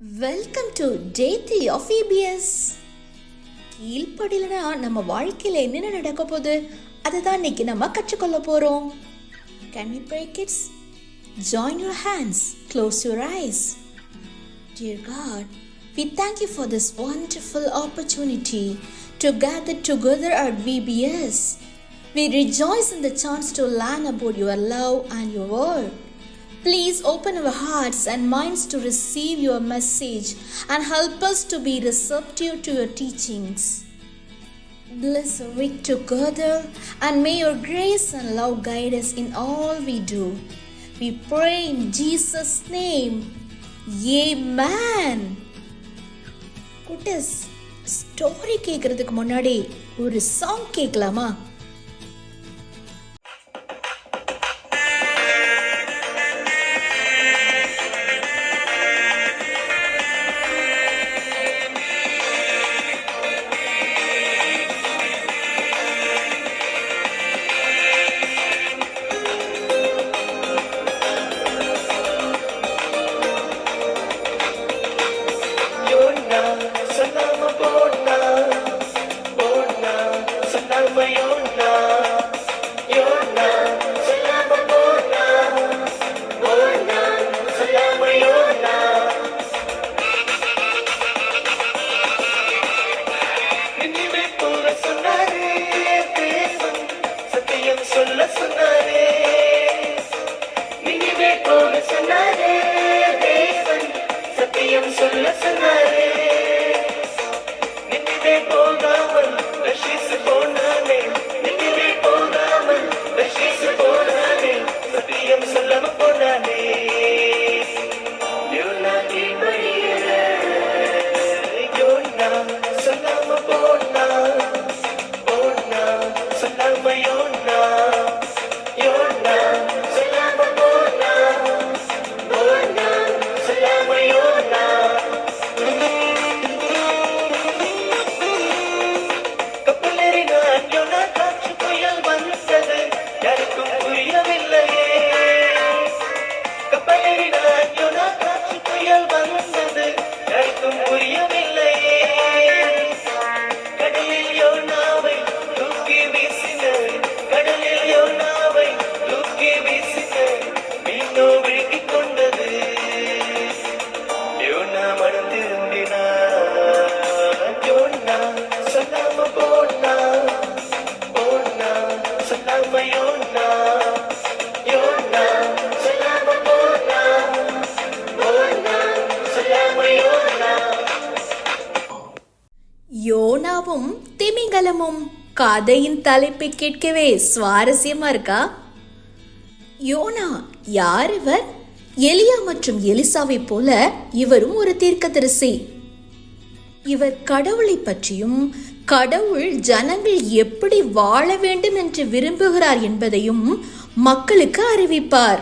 Welcome to day three of EBS கீழ்ப்படியிலனா நம்ம வாழ்க்கையில் என்னென்ன நடக்க போகுது அதை தான் இன்னைக்கு நம்ம கற்றுக்கொள்ள போகிறோம் can we pray kids join your hands close your eyes Dear God, we thank you for this wonderful opportunity to gather together at VBS. We rejoice in the chance to learn about your love and your word. Please open our hearts and minds to receive your message and help us to be receptive to your teachings. Bless our week together and may your grace and love guide us in all we do. We pray in Jesus' name. Amen. குட்டஸ் story கேட்கறதுக்கு முன்னாடி ஒரு song கேட்கலாமா திமிங்கலமும் கதையின் தலைப்பை கேட்கவே சுவாரஸ்யமா இருக்கா YONO யார் இவர்? எலியா மற்றும் எலிசாவை போல இவரும் ஒரு தீர்க்கதரிசி. இவர் கடவுளை பற்றியும் கடவுள் ஜனங்கள் எப்படி வாழ வேண்டும் என்று விரும்புகிறார் என்பதையும் மக்களுக்கு அறிவிப்பார்.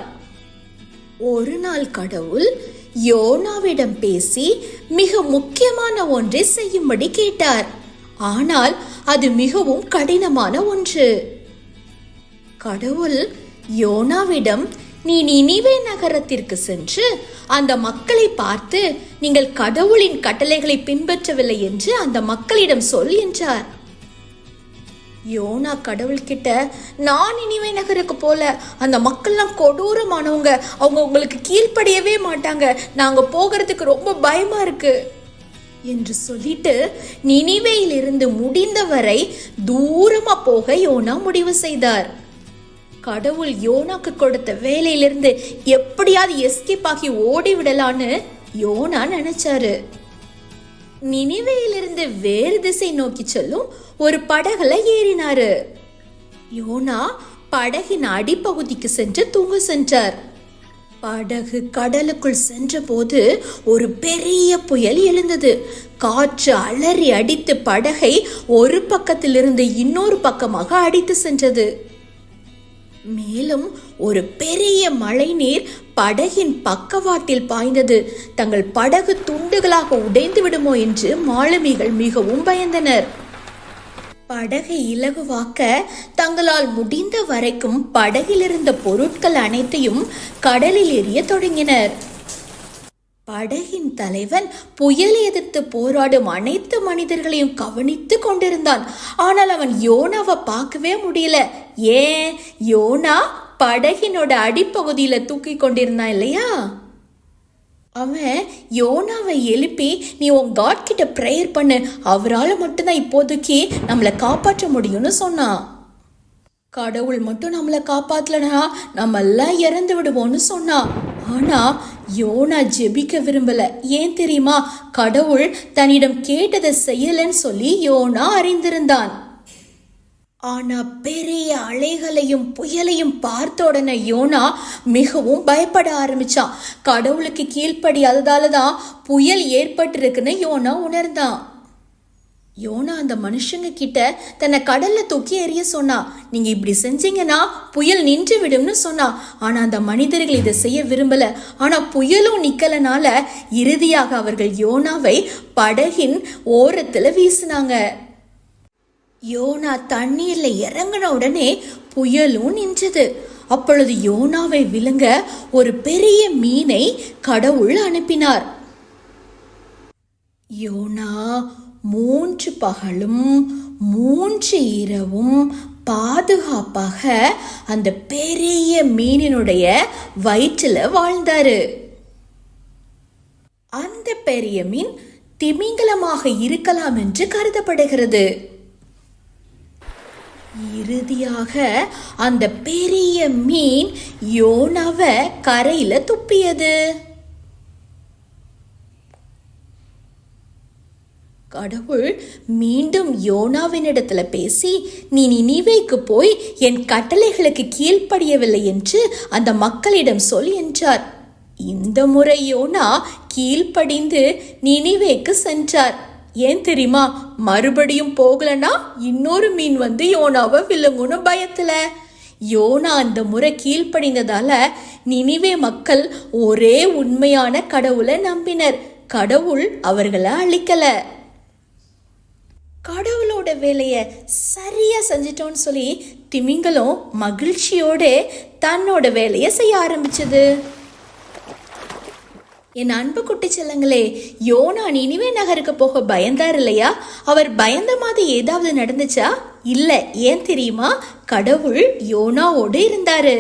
ஒரு நாள் கடவுள் யோனாவிடம் பேசி மிக முக்கியமான ஒன்றை செய்யும்படி கேட்டார். ஆனால் அது மிகவும் கடினமான ஒன்று. கடவுள் யோனாவிடம் நீ நினைவே நகரத்திற்கு சென்று அந்த மக்களை பார்த்து நீங்கள் கடவுளின் கட்டளைகளை பின்பற்றவில்லை என்று அந்த மக்களிடம் சொல் என்றார். யோனா கடவுள்கிட்ட நான் இனிவே நகருக்கு போல அந்த மக்கள்லாம் கொடூரமானவங்க அவங்க உங்களுக்கு கீழ்ப்படியவே மாட்டாங்க. நாங்க போகிறதுக்கு ரொம்ப பயமா இருக்கு. என்று சொல்லிட்டு நினிவேயிலிருந்து முடிந்தவரை தூரமா போக யோனா முடிவு செய்தார். கடவுள் யோனாக்கு கொடுத்த வேலையிலிருந்து எப்படியாவது எஸ்கேப் ஆகி ஓடி விடலான்னு யோனா நினைச்சாரு. நினிவேயிலிருந்து வேறு திசை நோக்கி செல்லும் ஒரு படகுல ஏறினாரு. யோனா படகின் அடிப்பகுதிக்கு சென்று தூங்க சென்றார். படகு கடலுக்குள் சென்றபோது ஒரு பெரிய புயல் எழுந்தது. காற்று அலறி அடித்து படகை ஒரு பக்கத்திலிருந்து இன்னொரு பக்கமாக அடித்து சென்றது. மேலும் ஒரு பெரிய மழைநீர் படகின் பக்கவாட்டில் பாய்ந்தது. தங்கள் படகு துண்டுகளாக உடைந்து விடுமோ என்று மாலுமிகள் மிகவும் பயந்தனர். படகை இலகுவாக்க தங்களால் முடிந்த வரைக்கும் படகில் இருந்த பொருட்கள் அனைத்தையும் கடலில் எறிய தொடங்கினர். படகின் தலைவன் புயலை எதிர்த்து போராடும் அனைத்து மனிதர்களையும் கவனித்து கொண்டிருந்தான். ஆனால் அவன் யோனாவை பார்க்கவே முடியல. ஏன்? யோனா படகினோட அடிப்பகுதியில தூக்கி கொண்டிருந்தான் இல்லையா? அவன் யோனாவை எழுப்பி நீ உன் காட் கிட்ட ப்ரேயர் பண்ணு. அவரால் மட்டும்தான் இப்போதைக்கு நம்மளை காப்பாற்ற முடியும்னு சொன்னான் கடவுள் மட்டும் நம்மளை காப்பாற்றலனா நம்ம எல்லாம் இறந்து விடுவோம்னு சொன்னான் ஆனால் யோனா ஜெபிக்க விரும்பல. ஏன் தெரியுமா? கடவுள் தன்னிடம் கேட்டதை செய்யலைன்னு சொல்லி யோனா அறிந்திருந்தான். ஆனா பெரிய அலைகளையும் புயலையும் பார்த்த உடனே யோனா மிகவும் பயப்பட ஆரம்பிச்சான் கடவுளுக்கு கீழ்ப்படியாததால தான் புயல் ஏற்பட்டிருக்குன்னு யோனா உணர்ந்தான். யோனா அந்த மனுஷங்க கிட்ட தன்னை கடல்ல தூக்கி எறிய சொன்னா நீங்க இப்படி செஞ்சீங்கன்னா புயல் நின்று விடும்னு சொன்னா. ஆனா அந்த மனிதர்கள் இதை செய்ய விரும்பல. ஆனா புயலும் நிக்கலனால இறுதியாக அவர்கள் யோனாவை படகின் ஓரத்துல வீசினாங்க. யோனா தண்ணீர்ல இறங்கின உடனே புயலும் நின்றது. அப்பொழுது யோனாவை விழுங்க ஒரு பெரிய மீனை கடவுள் அனுப்பினார். யோனா மூன்று பகலும் மூன்று இரவும் பாதுகாப்பாக அந்த பெரிய மீனினுடைய வயிற்றில் வாழ்ந்தாரு. அந்த பெரிய மீன் திமிங்கலமாக இருக்கலாம் என்று கருதப்படுகிறது. இறுதியாக அந்த பெரிய மீன் யோனாவை கரையில துப்பியது. கடவுள் மீண்டும் யோனாவினிடத்துல பேசி நீ நினிவேக்கு போய் என் கட்டளைகளுக்கு கீழ்ப்படியவில்லை என்று அந்த மக்களிடம் சொல் என்றார். இந்த முறை யோனா கீழ்ப்படிந்து நினிவேக்கு சென்றார். ஏன் தெரியுமா? மறுபடியும் போகலன்னா இன்னொரு மீன் வந்து யோனாவை விழுங்குன்னு பயத்துல. யோனா அந்த முறை கீழ்ப்படிந்ததால நினிவே மக்கள் ஒரே உண்மையான கடவுளை நம்பினர். கடவுள் அவர்களை அழிக்கல. கடவுளோட வேலையை சரியா செஞ்சிட்டோன்னு சொல்லி திமிங்கலம் மகிழ்ச்சியோட தன்னோட வேலையை செய்ய ஆரம்பிச்சது. என் அன்பு குட்டி செல்லங்களே யோனா நினிவே நகருக்கு போக பயந்தார் இல்லையா? அவர் பயந்த மாதிரி ஏதாவது நடந்துச்சா? இல்ல ஏன் தெரியுமா? கடவுள் யோனாவோடு இருந்தாரு.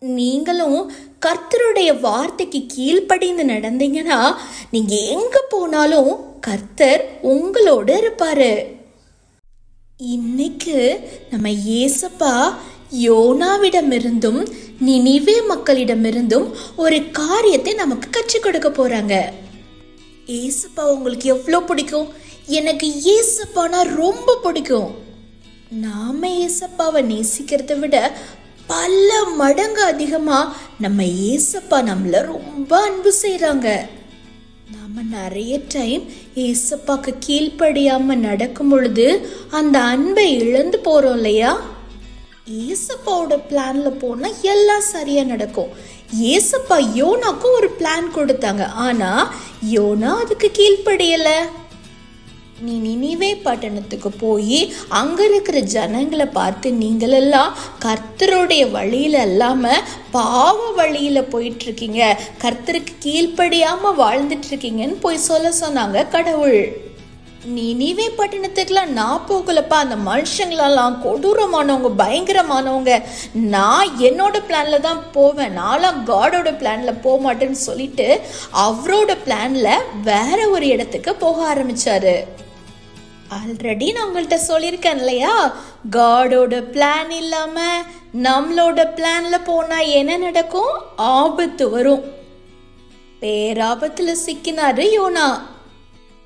நீங்களும் கர்த்தருடைய வார்த்தைக்கு கீழ்ப்படிந்து நடந்தீங்கன்னா நீங்க எங்க போனாலும் கர்த்தர் உங்களோட இருப்பாரு. இன்னைக்கு நம்ம ஏசப்பா யோனாவிடமிருந்தும் நினிவே மக்களிடமிருந்தும் ஒரு காரியத்தை நமக்கு கற்றுக் கொடுக்க போறாங்க. ஏசுப்பா உங்களுக்கு எவ்வளோ பிடிக்கும்? எனக்கு ஏசப்பானா ரொம்ப பிடிக்கும். நாம ஏசப்பாவை நேசிக்கிறத விட பல மடங்கு அதிகமா நம்ம ஏசப்பா நம்மள ரொம்ப அன்பு செய்கிறாங்க நாம நிறைய டைம் ஏசப்பாக்கு கீழ்ப்படியாம நடக்கும் பொழுது அந்த அன்பை இழந்து போறோம் இல்லையா? ஏசப்பாவோட பிளான்ல போனா எல்லாம் சரியா நடக்கும். ஏசப்பா யோனாக்கும் ஒரு பிளான் கொடுத்தாங்க. ஆனா யோனா அதுக்கு கீழ்ப்படியல. நீ நினைவே பட்டணத்துக்கு போய் அங்க இருக்கிற ஜனங்களை பார்த்து நீங்களெல்லாம் கர்த்தருடைய வழியில இல்லாம பாவ வழியில போயிட்டு இருக்கீங்க கர்த்தருக்கு கீழ்ப்படியாம வாழ்ந்துட்டு இருக்கீங்கன்னு போய் சொல்ல சொன்னாங்க கடவுள். நினைவே பட்டணத்துக்குலாம் நான் போகலப்பா அந்த மனுஷங்களெல்லாம் கொடூரமானவங்க பயங்கரமானவங்க. நான் என்னோட பிளான்ல தான் போவேன். நான்லாம் காடோட பிளான்ல போக மாட்டேன்னு சொல்லிட்டு அவரோட பிளான்ல வேற ஒரு இடத்துக்கு போக ஆரம்பிச்சாரு. ஆல்ரெடி நான் உங்கள்கிட்ட சொல்லியிருக்கேன் இல்லையா? காடோட பிளான் இல்லாம நம்மளோட பிளான்ல போனா என்ன நடக்கும்? ஆபத்து வரும். பேராபத்துல சிக்கினாரு யோனா.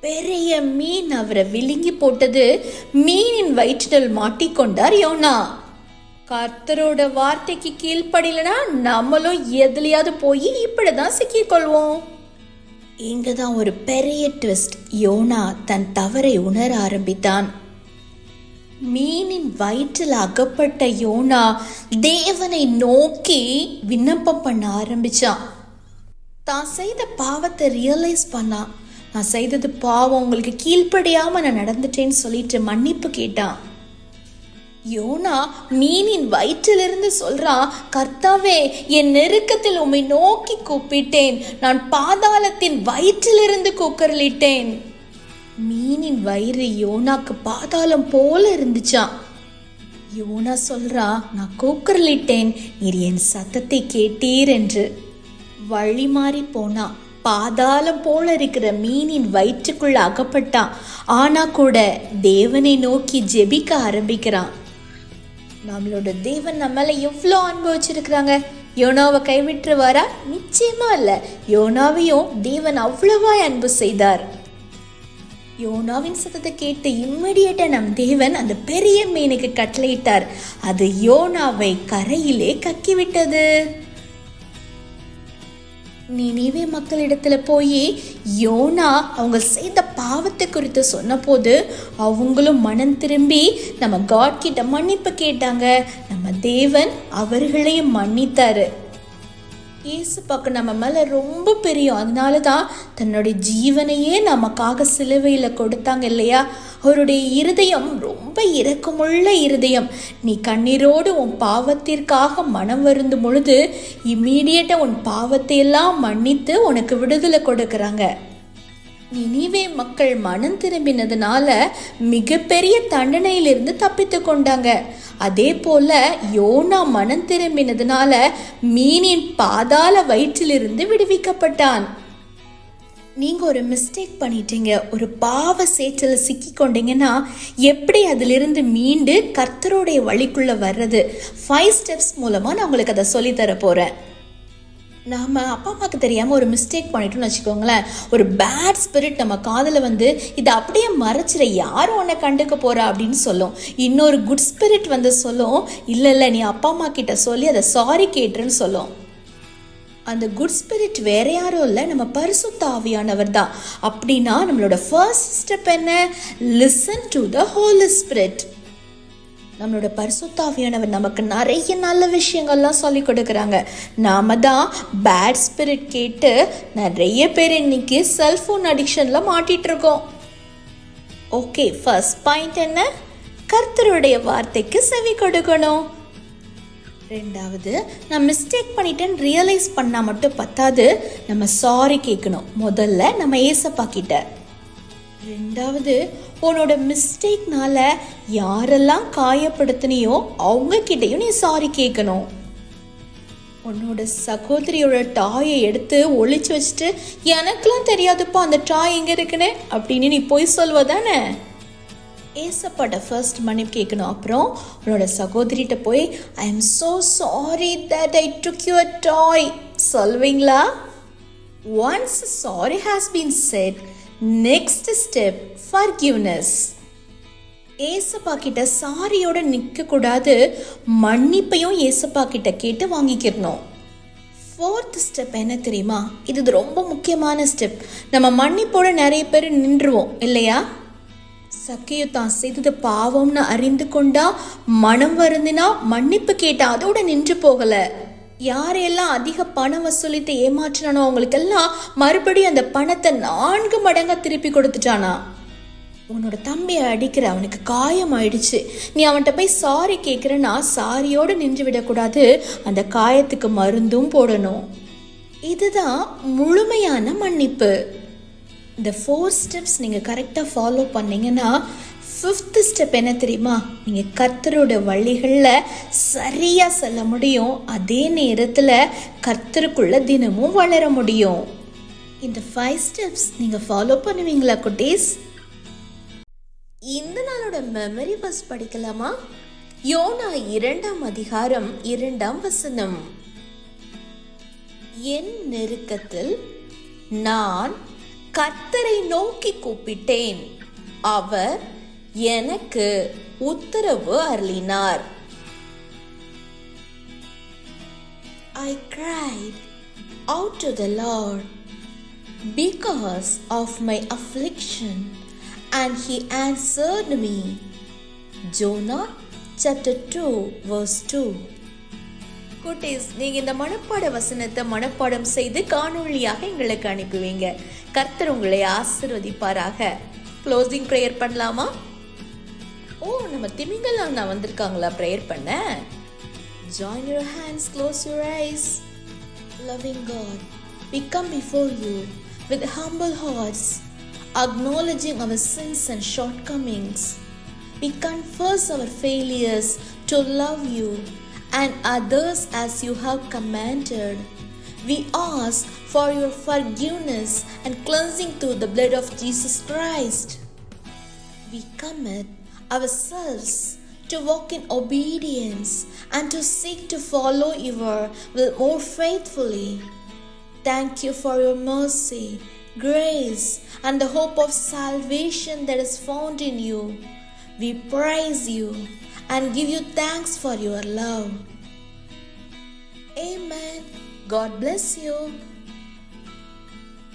பெரிய மீன் அவரை விழுங்கி போட்டது மீனின் வயிற்றில் மாட்டிக்கொண்டார் யோனா. கர்த்தரோட வார்த்தைக்கு கீழ்ப்படியலனா நம்மளும் எதுலையாவது போய் இப்படிதான் சிக்கிக்கொள்வோம். இங்க தான் ஒரு பெரிய ட்விஸ்ட் யோனா தன் தவறை உணர ஆரம்பித்தான். மீனின் வயிற்றில் அகப்பட்ட யோனா தேவனை நோக்கி விண்ணப்பம் பண்ண ஆரம்பிச்சான். தான் செய்த பாவத்தை ரியலைஸ் பண்ணான். நான் செய்தது பாவம் உங்களுக்கு கீழ்ப்படியாமல் நான் நடந்துட்டேன்னு சொல்லிட்டு மன்னிப்பு கேட்டான். யோனா மீனின் வயிற்றிலிருந்து சொல்றான் கர்த்தாவே என் நெருக்கத்தில் உம்மை நோக்கி கூப்பிட்டேன். நான் பாதாளத்தின் வயிற்றிலிருந்து கூக்கரலிட்டேன் மீனின் வயிறு யோனாக்கு பாதாளம் போல இருந்துச்சான் யோனா சொல்றா நான் கூக்கரலிட்டேன் நீர் என் சத்தத்தை கேட்டீர் என்று. வழி மாறி போனா பாதாளம் போல இருக்கிற மீனின் வயிற்றுக்குள்ள அகப்பட்டான். ஆனா கூட தேவனை நோக்கி ஜெபிக்க ஆரம்பிக்கிறான். நம்மளோட தேவன் நம்ம மேல எவ்வளோ அன்பு வச்சிருக்கிறாங்க யோனாவை கைவிட்டுருவாரா? நிச்சயமா இல்ல. யோனாவையும் தேவன் அவ்வளவாய் அன்பு செய்தார். யோனாவின் சத்தத்தை கேட்டு இம்மிடியேட்டா நம் தேவன் அந்த பெரிய மீனுக்கு கட்டளையிட்டார். அது யோனாவை கரையிலே கக்கிவிட்டது. நினைவே மக்களிடத்துல போய் யோனா அவங்க செய்த பாவத்தை குறித்து சொன்னபோது அவங்களும் மனம் திரும்பி நம்ம காட் கிட்ட மன்னிப்பு கேட்டாங்க. நம்ம தேவன் அவர்களையும் மன்னித்தாரு. இயேசுப்பாக்கு நம்ம மேலே ரொம்ப பெரியும். அதனால தான் தன்னுடைய ஜீவனையே நமக்காக சிலுவையில் கொடுத்தாங்க இல்லையா? அவருடைய இருதயம் ரொம்ப இரக்கமுள்ள இருதயம். நீ கண்ணீரோடு உன் பாவத்திற்காக மனம் வருந்தும் பொழுது இம்மீடியட்டாக உன் பாவத்தை எல்லாம் மன்னித்து உனக்கு விடுதலை கொடுக்குறாங்க. நினைவே மக்கள் மனம் திரும்பினதுனால மிகப்பெரிய தண்டனையிலிருந்து தப்பித்து கொண்டாங்க. அதே போல யோனா மனம் திரும்பினதுனால மீனின் பாதாள வயிற்றிலிருந்து விடுவிக்கப்பட்டான். நீங்க ஒரு மிஸ்டேக் பண்ணிட்டீங்க. ஒரு பாவ சேற்றில் சிக்கி கொண்டீங்கன்னா எப்படி அதிலிருந்து மீண்டு கர்த்தருடைய வழிக்குள்ள வர்றது? ஃபைவ் ஸ்டெப்ஸ் மூலமா நான் உங்களுக்கு அதை சொல்லித் தர போறேன். நாம் அப்பா அம்மாவுக்கு தெரியாமல் ஒரு மிஸ்டேக் பண்ணிட்டோம்னு வச்சுக்கோங்களேன். ஒரு பேட் ஸ்பிரிட் நம்ம காதில் வந்து இதை அப்படியே மறைச்சிட யாரும் உன்னை கண்டுக்க போகிறா அப்படின்னு சொல்லும். இன்னொரு குட் ஸ்பிரிட் வந்து சொல்லும் இல்லை இல்லை நீ அப்பா அம்மா கிட்ட சொல்லி அதை சாரி கேட்டுருன்னு சொல்லும். அந்த குட் ஸ்பிரிட் வேற யாரும் இல்லை நம்ம பரிசுத்தாவியானவர் தான். அப்படின்னா நம்மளோட ஃபர்ஸ்ட் ஸ்டெப் என்ன? Listen to the Holy Spirit நம்மளோட பரிசுத்தாவியானவர் நமக்கு நிறைய நல்ல விஷயங்கள்லாம் சொல்லி கொடுக்குறாங்க. நாம தான் பேட் ஸ்பிரிட் கேட்டு நிறைய பேர் இன்னைக்கு செல்ஃபோன் அடிக்ஷனில் மாட்டிட்டு இருக்கோம் ஓகே ஃபர்ஸ்ட் பாயிண்ட் என்ன? கர்த்தருடைய வார்த்தைக்கு செவி கொடுக்கணும். ரெண்டாவது நான் மிஸ்டேக் பண்ணிட்டேன்னு ரியலைஸ் பண்ணால் மட்டும் பத்தாது. நம்ம சாரி கேட்கணும். முதல்ல நம்ம ஏசப்பா கிட்ட. ரெண்டாவது உன்னோட மிஸ்டேக்னால யாரெல்லாம் காயப்படுத்தினியோ அவங்க கிட்டயும் நீ சாரி கேட்கணும் உன்னோட சகோதரியோட டாயை எடுத்து ஒழிச்சு வச்சுட்டு எனக்கெல்லாம் தெரியாதுப்பா அந்த டாய் எங்க இருக்குன்னு? அப்படின்னு நீ போய் சொல்வதானே? ஏசப்பாட்ட ஃபர்ஸ்ட் மன்னிப்பு கேட்கணும் அப்புறம் உன்னோட சகோதரிகிட்ட போய் I am so sorry that I took your toy சொல்வீங்களா? Once sorry has been said next step forgiveness ஏசப்பா கிட்ட சாரியோட நிற்க கூடாது மன்னிப்பையும் ஏசப்பா கிட்ட கேட்டு வாங்கிக்கிறணும். ஃபோர்த் ஸ்டெப் என்ன தெரியுமா? இது ரொம்ப முக்கியமான ஸ்டெப் நம்ம மன்னிப்போட நிறைய பேர் நின்றுவோம் இல்லையா? சக்கையு தான் செய்தது பாவம்னு அறிந்து கொண்டா மனம் வருந்தினா மன்னிப்பு கேட்டா அதோட நின்று போகலை. யாரையெல்லாம் அதிக பணம் வசூலித்து ஏமாற்றினானோ அவங்களுக்கெல்லாம் மறுபடியும் அந்த பணத்தை நான்கு மடங்காக திருப்பி கொடுத்துட்டானா? உன்னோட தம்பியை அடிக்கிற அவனுக்கு காயம் ஆயிடுச்சு. நீ அவன்கிட்ட போய் சாரி கேட்குறேன்னா சாரியோடு நின்று விடக்கூடாது. அந்த காயத்துக்கு மருந்தும் போடணும். இதுதான் முழுமையான மன்னிப்பு. இந்த ஃபோர் ஸ்டெப்ஸ் நீங்கள் கரெக்டாக ஃபாலோ பண்ணிங்கன்னா ஃபிஃப்த் ஸ்டெப் என்ன தெரியுமா? நீங்கள் கர்த்தரோட வழிகளில் சரியாக செல்ல முடியும். அதே நேரத்தில் கர்த்தருக்குள்ள தினமும் வளர முடியும். இந்த ஃபைவ் ஸ்டெப்ஸ் நீங்கள் ஃபாலோ பண்ணுவீங்களா குட்டீஸ்? இந்த நாளோட மெமரி பஸ் படிக்கலாமா? யோனா இரண்டாம் அதிகாரம் இரண்டாம் வசனம். என் நெருக்கத்தில் நான் கர்த்தரை நோக்கி கூப்பிட்டேன். அவர் எனக்கு உத்தரவு அருளினார் I cried out to the Lord because of my affliction, and he answered me. Jonah chapter 2, verse 2. குட்டீஸ் நீங்க இந்த மனப்பாட வசனத்தை மனப்பாடம் செய்து காணொளியாக எங்களுக்கு அனுப்புவீங்க கர்த்தர் உங்களை ஆசிர்வதிப்பாராக க்ளோசிங் ப்ரேயர் பண்ணலாமா ஓ நம்ம திமிங்கல் அண்ணா வந்திருக்காங்களா ப்ரேயர் பண்ண join your hands close your eyes loving God we come before you with humble hearts acknowledging our sins and shortcomings we confess our failures to love you and others as you have commanded we ask for your forgiveness and cleansing through the blood of jesus christ we commit ourselves to walk in obedience and to seek to follow your will more faithfully. Thank you for your mercy, grace, and the hope of salvation that is found in you. We praise you and give you thanks for your love. Amen. God bless you.